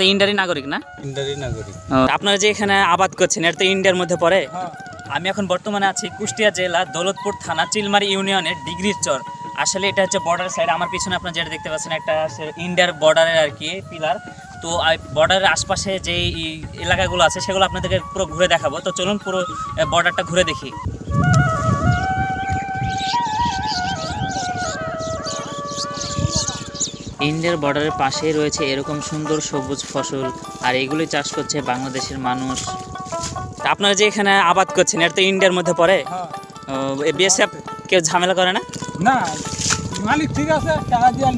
তো ইন্ডিয়ারই নাগরিক না? ইন্ডারি নাগরিক। আপনারা যে এখানে আবাদ করছেন এটা তো ইন্ডিয়ার মধ্যে পড়ে? হ্যাঁ। আমি এখন বর্তমানে আছি কুষ্টিয়া জেলা দৌলতপুর থানা চিলমারি ইউনিয়নের ডিগ্রির চর। আসলে এটা হচ্ছে বর্ডার সাইড আমার পিছনে আপনারা যেটা দেখতে পাচ্ছেন একটা ইন্ডিয়ার বর্ডারের আর কি পিলার তো বর্ডারের আশপাশে যে এলাকাগুলো আছে সেগুলো আপনাদেরকে পুরো ঘুরে দেখাবো। তো চলুন পুরো বর্ডারটা ঘুরে দেখি। ইন্ডিয়ার বর্ডারের পাশেই রয়েছে এরকম সুন্দর সবুজ ফসল আর এগুলি চাষ করছে বাংলাদেশের মানুষ। তা আপনারা যে এখানে আবাদ করছেন এটা তো ইন্ডিয়ার মধ্যে পড়ে? হ্যাঁ। বিএসএফ কেউ ঝামেলা করে না? না মালিক ঠিক আছে টাকা দিয়ে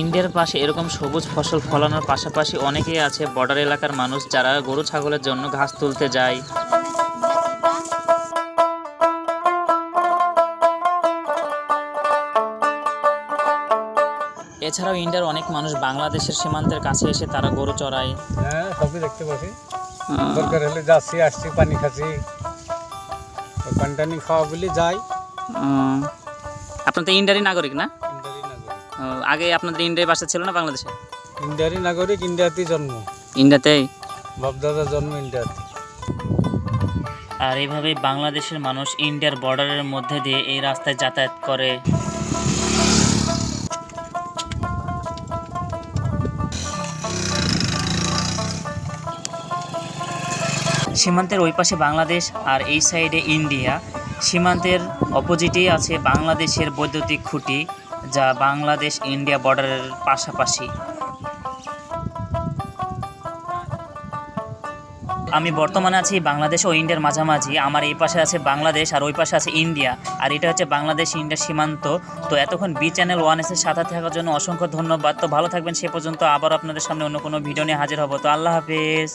ইন্ডিয়ার পাশে এরকম সবুজ ফসল ফলানোর পাশাপাশি অনেকেই আছে বর্ডার এলাকার মানুষ যারা গরু ছাগলের জন্য ঘাস তুলতে যায়। এছাড়াও ইন্ডিয়ার অনেক মানুষ বাংলাদেশের সীমান্তের কাছে এসে তারা গরু চড়ায়। হ্যাঁ সবই দেখতে পাচ্ছি দরকার হলে যাচ্ছি আসছি পানি খাচ্ছি। পানি টানি খাওয়া বলে যাই। আপনার তো ইন্ডিয়ারই নাগরিক না? আগে আপনাদের ইন্ডিয়ার বাসা ছিল না বাংলাদেশে? ইন্ডিয়ারি নাগরিক ইন্ডিয়াতেই জন্ম। ইন্ডিয়াতেই? বাপদাদা জন্ম ইন্ডিয়াতে। আর এইভাবেই বাংলাদেশের মানুষ ইন্ডিয়ার বর্ডারের মধ্যে দিয়ে এই রাস্তায় যাতায়াত করে। সীমান্তের ওই পাশে বাংলাদেশ আর এই সাইডে ইন্ডিয়া। সীমান্তের অপোজিটেই আছে বাংলাদেশের বৈদ্যুতিক খুঁটি, যা বাংলাদেশ ইন্ডিয়া বর্ডারের পাশাপাশি। আমি বর্তমানে আছি বাংলাদেশ ও ইন্ডিয়ার মাঝামাঝি। আমার এই পাশে আছে বাংলাদেশ আর ওই পাশে আছে ইন্ডিয়া। আর এটা হচ্ছে বাংলাদেশ ইন্ডিয়া সীমান্ত। তো এতক্ষণ বি চ্যানেল ওয়ান এসের সাথে থাকার জন্য অসংখ্য ধন্যবাদ। তো ভালো থাকবেন, সে পর্যন্ত আবার আপনাদের সামনে অন্য কোনো ভিডিও নিয়ে হাজির হব। তো আল্লাহ হাফিজ।